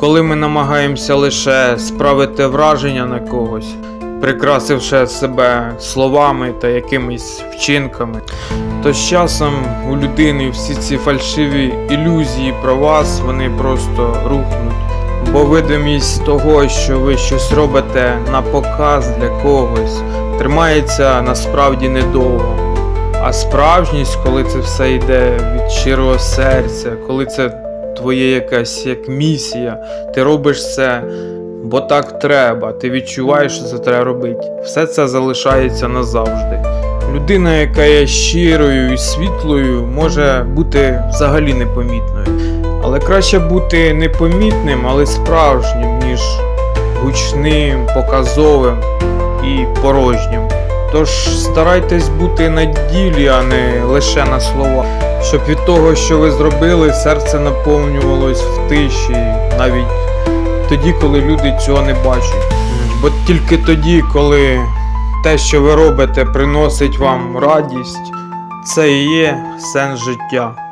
коли ми намагаємося лише справити враження на когось, прикрасивши себе словами та якимись вчинками, то з часом у людини всі ці фальшиві ілюзії про вас вони просто рухнуть. Бо видимість того, що ви щось робите на показ для когось, тримається насправді недовго. А справжність, коли це все йде від щирого серця, коли це твоє якась як місія, ти робиш це, бо так треба, ти відчуваєш, що це треба робити. Все це залишається назавжди. Людина, яка є щирою і світлою, може бути взагалі непомітною. Але краще бути непомітним, але справжнім, ніж гучним, показовим і порожнім. Тож старайтесь бути на ділі, а не лише на словах, щоб від того, що ви зробили, серце наповнювалось в тиші, навіть тоді, коли люди цього не бачать. Бо тільки тоді, коли те, що ви робите, приносить вам радість, це і є сенс життя.